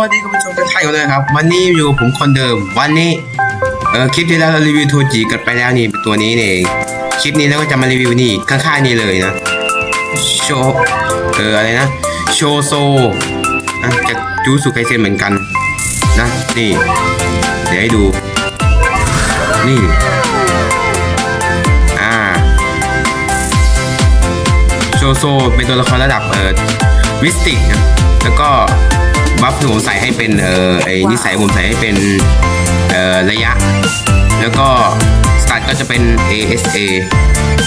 วัสดีคุณผู้ชมทุกท่านเลยครับ วันนี้อยู่ผมคนเดิม วันนี้เออคลิปที่แล้วเรารีวิวโทจิกันไปแล้วนี่ตัวนี้นี่เองคลิปนี้เราก็จะมารีวิวนี่ข้างๆนี่เลยนะโชเอออะไรนะโชโซนะจากจูสุไคเซนเหมือนกันนะนี่เดี๋ยวให้ดู นี่อ่าโชโซเป็นตัวละครระดับเออวิสติกนะแล้วก็ บัฟที่ผมใส่ให้เป็นเออไอ้นิสัยผมใส่ให้เป็นเออระยะ แล้วก็สตาร์ทก็จะเป็น ASA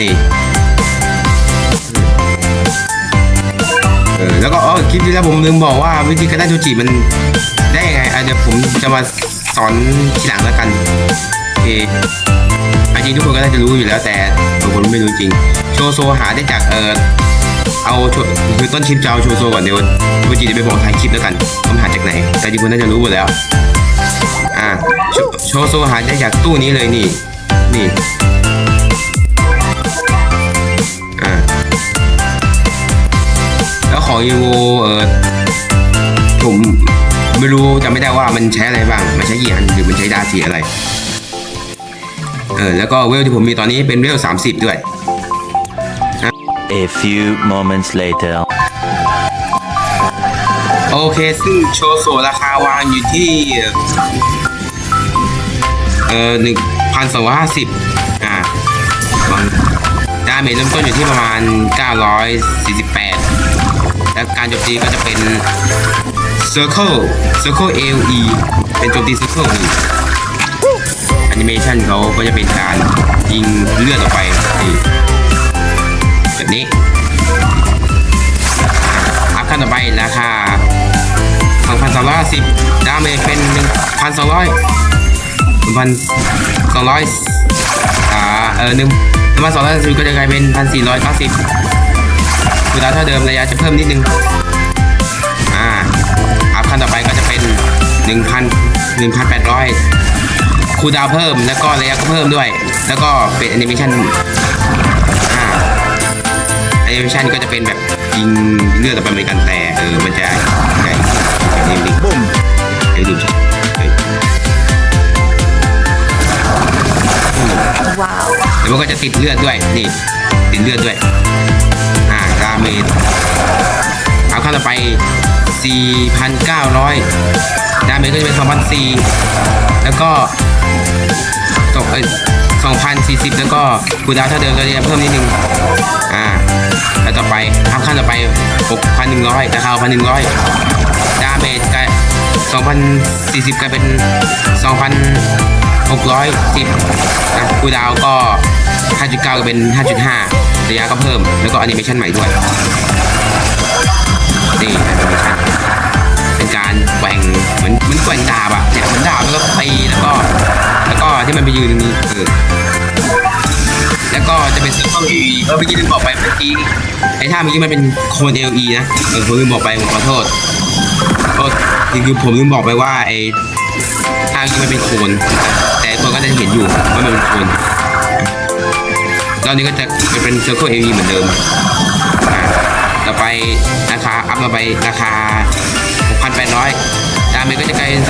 นี่เออแล้วก็อ๋อคลิปที่แล้วผมลืมบอกว่าวิธีการได้โทจิมันได้ยังไงอะเดี๋ยวผมจะมาสอนทีหลังแล้วกันโอเคอันจริงทุกคนก็น่าจะรู้อยู่แล้วแต่บางคนไม่รู้จริง โชโซหาได้จากเออ เอาคือต้นคลิปจะเอาโชโซก่อนเดี๋ยวโทจิจะไปบอกท้ายคลิปแล้วกันผมหาจากไหน แต่จริงคนน่าจะรู้หมดแล้ว อ่าโชโชโซหาได้จากตู้นี้เลยนี่ นี่อ่าแล้วของยูโวเออผมไม่รู้จำไม่ได้ว่ามันใช้อะไรบ้าง มันใช้กี่อันหรือมันใช้ดาสีอะไร เออแล้วก็เวลที่ผมมีตอนนี้เป็นเวล30ด้วย A few moments later. โอเคซึ่งโชโซราคาวางอยู่ที่ เอ่อหนึ่งพันสองร้อยห้าสิบอ่าวางดาเมจเริ่มต้นอยู่ที่ประมาณ 948 และการโจมตีก็จะเป็น Circle Circle AOE เป็นโจมตี Circle นี่แอนิเมชันเขาก็จะเป็นการยิงเลือดออกไปนี่ แบบนี้อัพขั้นต่อไปราคา2,210ดาเมจเป็น 1,200 1,200อ่าเออหนึ่ง1,210ก็จะกลายเป็น1,490คูดาวเท่าเดิมระยะจะเพิ่มนิดนึง อ่าอัพขั้นต่อไปก็จะเป็น1,000 1,800คูดาวเพิ่มแล้วก็ระยะก็เพิ่มด้วย แล้วก็เป็นแอนิเมชันอ่า แอนิเมชันก็จะเป็นแบบยิงเลือดออกไปเหมือนกันแต่เออมันจะใหญ่แบบนี้นี่บุ้มเดี๋ยวดูสิเฮ้ยว้าวเดี๋ยวมันก็จะติดเลือดด้วยนี่ติดเลือดด้วยอ่าดาเมจเอาเข้าต่อไป 4,900 ดาเมจก็จะเป็น 2,400 แล้วก็ตกเอ้ย2,040 แล้วก็คูลดาวน์เท่าเดิมก็จะเพิ่มนิดนึง อ่า แล้วต่อไปอัพขั้นต่อไป 6,100ราคา1,100ดาเมจกลาย2,040กลายเป็น 2,610นะคูดาวก็ 5.9ก็เป็น 5.5 ระยะก็เพิ่ม แล้วก็แอนิเมชันใหม่ด้วย นี่แอนิเมชันเป็นการแกว่งเหมือนเหมือนแกว่งดาบอะเนี่ยเหมือนดาบแล้วก็ตีแล้วก็ แล้วก็ที่มันไปยืนตรงนี้เออ แล้วก็จะเป็นเซอร์เคิล AE เออเมื่อกี้ลืมบอกไปเมื่อกี้ไอ้ท่าเมื่อกี้มันเป็นโคน LE นะเออผมลืมบอกไปผมขอโทษก็จริงๆผมลืมบอกไปว่าไอ้ท่าเมื่อกี้มันเป็นโคนแต่คนก็จะเห็นอยู่ว่ามันเป็นโคนรอบนี้ก็จะเป็นเซอร์เคิล AE เหมือนเดิมอะต่อไปราคาอัพมาไปราคา 6,800ดาเมจก็จะกลายเป็น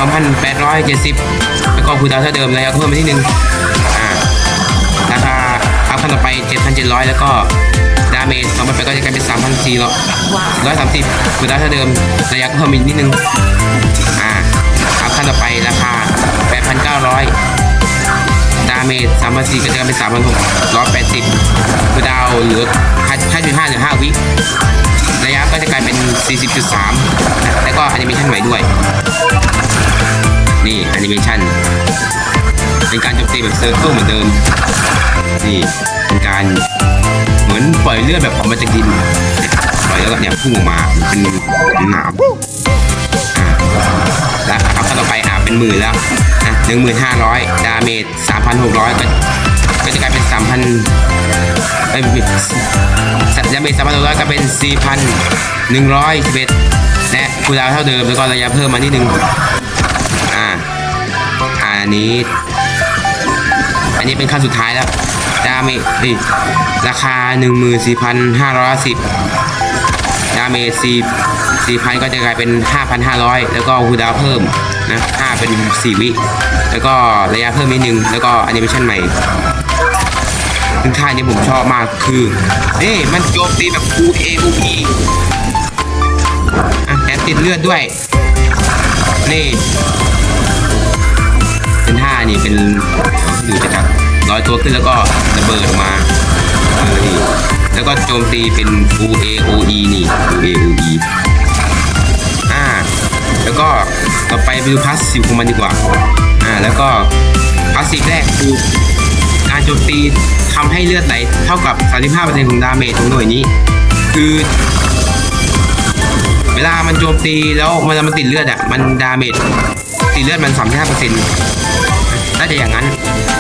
2,870แล้วก็คูลดาวเท่าเดิมระยะก็เพิ่มไปนิดนึง นต่อไป 7,700 แล้วก็ดาเมจ2 8 0ก็จะกลายเป็น3,400ว้อยสาว130คูดาวเท่าเดิมระยะก็เพิ่มอีกนิดนึง อ่าอัพขั้นต่อไปราคา8,900ดาเมจ3,400ก็จะกลายเป็น3,680คูดาวเหลือ5.5หลือ5วิระยะก็จะกลายเป็น40.3แล้วก็แอนิเมชันใหม่ด้วย นี่แอนิเมชันเป็นการโจมตีแบบเซอร์เคิลเหมือนเดิมนี่ เป็นการเหมือนปล่อยเลือดแบบออกมาจากดินปล่อยแล้วก็เนี่ยพุ่งออกมาเป็นหนามอ่าแล้วครับต่อไปอ่าเป็นหมื่นแล้วนะหนึ่งหมื่นห้าร้อยดาเมจสามพันหกร้อยก็ก็จะกลายเป็นสามพันเอ้ยดาเมจสามพันหกร้อยก็เป็นสี่พันหนึ่งร้อยสิบเอ็ดและคูดาวเท่าเดิมแล้วก็ระยะเพิ่มมานิดนึงอ่าอ่าอันนี้ นี้เป็นขั้นสุดท้ายแล้วดาเมจราคา 14,510ดาเมจ4สี่พันก็จะกลายเป็นห้าพันห้าร้อยแล้วก็คูดาวเพิ่มนะห้าเป็นสี่วิ แล้วก็ระยะเพิ่มนิดนึง แล้วก็แอนิเมชันใหม่ซึ่งท่านี้ผมชอบมากคือนี่มันโจมตีแบบ full AOE อะแถมติดเลือดด้วย นี่ นท่านี่เป็นดูจะจักลอยตัวขึ้นแล้วก็ระเบิดออกมาเออนี่แล้วก็โจมตีเป็น U AOE นี่ U AOE อ่าแล้วก็ต่อไปไปดูพาสซีฟของมันดีกว่าอ่าแล้วก็พาสซีฟแรกคือการโจมตีทำให้เลือดไหลเท่ากับ 35%ของดาเมจของหน่วยนี้ คือเวลามันโจมตีแล้วเวลามันติดเลือดอะ มันดาเมจติดเลือดมัน 35% น่าจะอย่างนั้นอ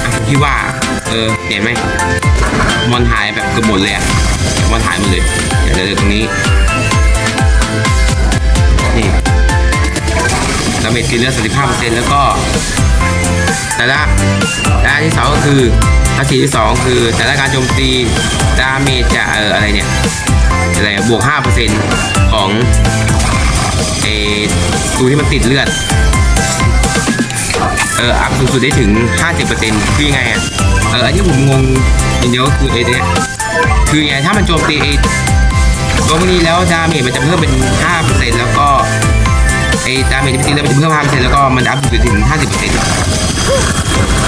ะผมคิดว่า เออเห็นไหมมอนหายแบบเกือบหมดเลยอะมอนหายหมดเลยเดี๋ยวเดี๋ยวตรงนี้นี่ดาเมจติดเลือด35%แล้วก็แต่ละด้านที่สองก็คือภาษีที่สองคือแต่ละการโจมตีดาเมจจะเอออะไรเนี่ยอะไรบวกห้าเปอร์เซ็นต์ของเออตัวที่มันติดเลือด เอออัพสูงสุดได้ถึงห้าสิบเปอร์เซ็นต์คือยังไงอะเอออันที่ผมงงอย่างเดียวก็คือไอ้เนี่ยคือยังไงถ้ามันโจมตีไอ้ตัวพวกนี้แล้วดาเมจมันจะเพิ่มเป็นห้าเปอร์เซ็นต์แล้วก็ไอ้ดาเมจที่มันติดเลือดมันจะเพิ่มห้าเปอร์เซ็นต์แล้วก็มันอัพสูงสุดถึงห้าสิบเปอร์เซ็นต์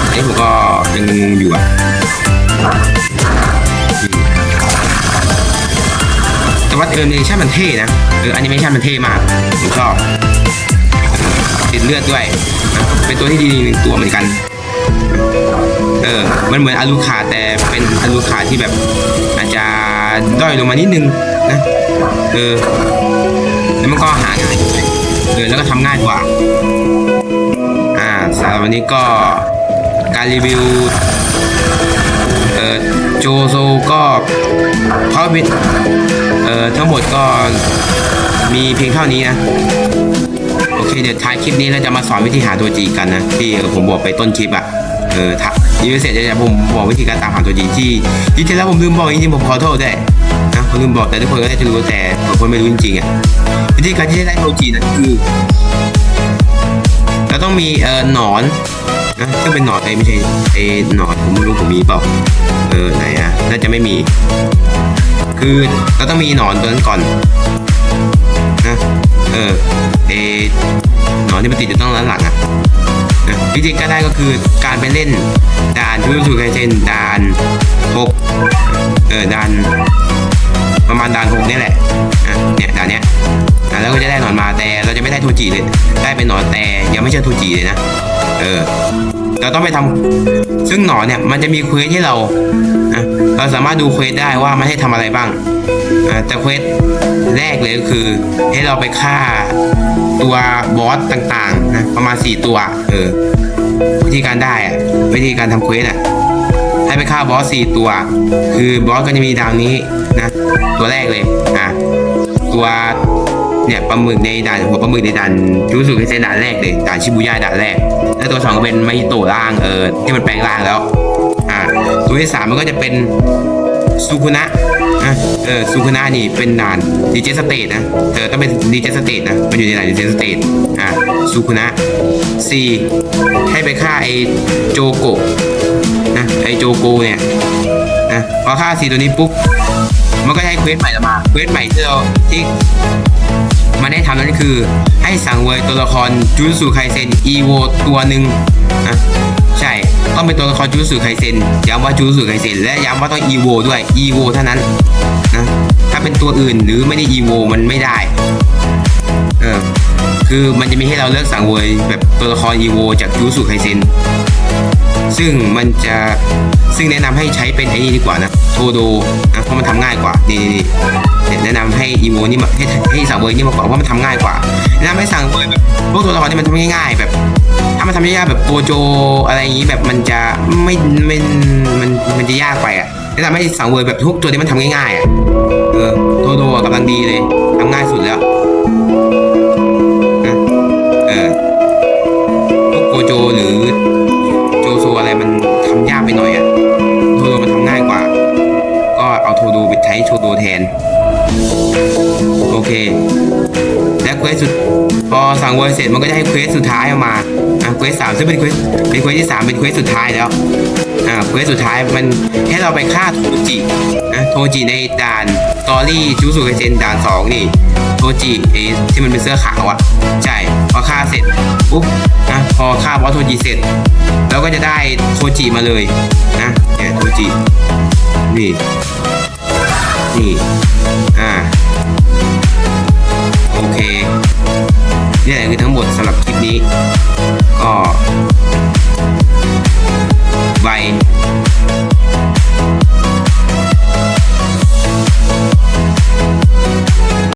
อันนี้ผมก็ยังงงอยู่อะแต่ว่าเออแอนิเมชันมันเท่นะเออแอนิเมชันมันเท่มากผมชอบ ติดเลือดด้วย เป็นตัวที่ดีหนึ่งตัวเหมือนกัน เออ มันเหมือนอารูคาแต่เป็นอารูคาที่แบบอาจจะด้อยลงมานิดนึงนะ เออ แล้วมันก็หาง่ายเออแล้วก็ทำง่ายกว่า อ่าสำหรับวันนี้ก็การรีวิว เออโจโซก็เพราะเป็นเออทั้งหมดก็มีเพียงเท่านี้นะ เคเดี๋ยวท้ายคลิปนี้เราจะมาสอนวิธีหาตัวจีกันนะที่ผมบอกไปต้นคลิปอะเออถ้ายังไม่เสร็จเดี๋ยวผมบอกวิธีการตามหาตัวจีที่ที่ที่แล้วผมลืมบอกจริงๆผมขอโทษด้วยนะผมลืมบอกแต่ทุกคนก็ได้จะรู้แต่บางคนไม่รู้จริงๆอะวิธีการที่จะได้ตัวจีนั่นคือเราต้องมีเอ่อหนอนนะซึ่งเป็นหนอนไอ้ไม่ใช่ไอ้หนอนผมไม่รู้ผมมีเปล่าเออไหนอะน่าจะไม่มี คือเราต้องมีหนอนตัวนั้นก่อน เออไอ้หนอนที่มันติดอยู่ต้องด้านหลังอะนะวิธีการได้ก็คือการไปเล่นด่านทูสูไคเซนด่านหกเออด่านประมาณด่านหกนี่แหละอะเนี่ยด่านเนี้ยอะแล้วก็จะได้หนอนมาแต่เราจะไม่ได้ทูจิเลยได้เป็นหนอนแต่ยังไม่ใช่ทูจิเลยนะเออเราต้องไปทำซึ่งหนอนเนี่ยมันจะมีเควสให้เราเราสามารถดูเควสได้ว่ามันให้ทำอะไรบ้าง แต่เควสแรกเลยก็คือให้เราไปฆ่าตัวบอสต่างๆนะประมาณ 4 ตัว เออ วิธีการได้อะวิธีการทำเควสอะให้ไปฆ่าบอสสี่ตัว คือบอสก็จะมีดาวนี้นะ ตัวแรกเลยอะตัวเนี่ยปลาหมึกในด่านหัวปลาหมึกในด่านจูสุคือเซนด่านแรกเลยด่านชิบูย่าด่านแรก แล้วตัวสองก็เป็นไมโตะล่างเออที่มันแปลงร่างแล้ว อ่าตัวที่สามมันก็จะเป็นซูคุนะ อะเออซูคุนะนี่เป็นด่านดีเจสเตทนะเออต้องเป็นดีเจสเตทนะมันอยู่ในด่านดีเจสเตทอ่าซูคุนะสี่ให้ไปฆ่าไอโจโกะนะไอโจโกเนี่ยนะพอฆ่าสี่ตัวนี้ปุ๊บมันก็ให้เควสใหม่ละมาเควสใหม่ที่เราที่มันได้ทำนั่นคือให้สั่งเวยตัวละครจูสุไคเซนอีโวตัวหนึ่งนะ ใช่ ต้องเป็นตัวละครจูสุไคเซนย้ำว่าจูสุไคเซนและย้ำว่าต้องอีโวด้วยอีโวเท่านั้นนะถ้าเป็นตัวอื่นหรือไม่ได้อีโวมันไม่ได้เออคือมันจะมีให้เราเลือกสั่งเวยแบบตัวละครอีโวจากจูสุไคเซน ซึ่งมันจะซึ่งแนะนำให้ใช้เป็นไอ้นี่ดีกว่านะโทโดนะเพราะมันทำง่ายกว่านี่นี่แนะนำให้อีโมนี่มาให้ให้สั่งเบอร์นี่มาก่อนเพราะมันทำง่ายกว่าแนะนำให้สั่งเบอร์แบบพวกตัวละครที่มันทำง่ายๆแบบ ถ้ามันทำยากๆแบบโกโจอะไรอย่างนี้แบบมันจะไม่ไม่มันมันจะยากไปอะแนะนำให้สั่งเบอร์แบบทุกตัวที่มันทำง่ายๆอะเออโทโดกำลังดีเลยทำง่ายสุด ก็เอาโทโดไปใช้โทโดแทนโอเคงเวอร์เสร็จมันก็จะให้เควสสุดท้ายออกมาอะเควสสามซึ่งเป็นเควสเป็นเควสที่สามเป็นเควสสุดท้ายแล้วอ่าเควสสุดท้ายมันให้เราไปฆ่าโทจินะโทจิในด่านตอรี่จูสุไคเซนด่านสองนี่โทจิไอ้ที่มันเป็นเสื้อขาวอะใช่พอฆ่าเสร็จปุ๊บนะพอฆ่าบอสโทจิเสร็จเราก็จะได้โทจิมาเลยนะเนี่ยโทจินี่ี่อ่าโอเคนี่คือทั้งหมดสำหรับคลิปนี้ ก็ไา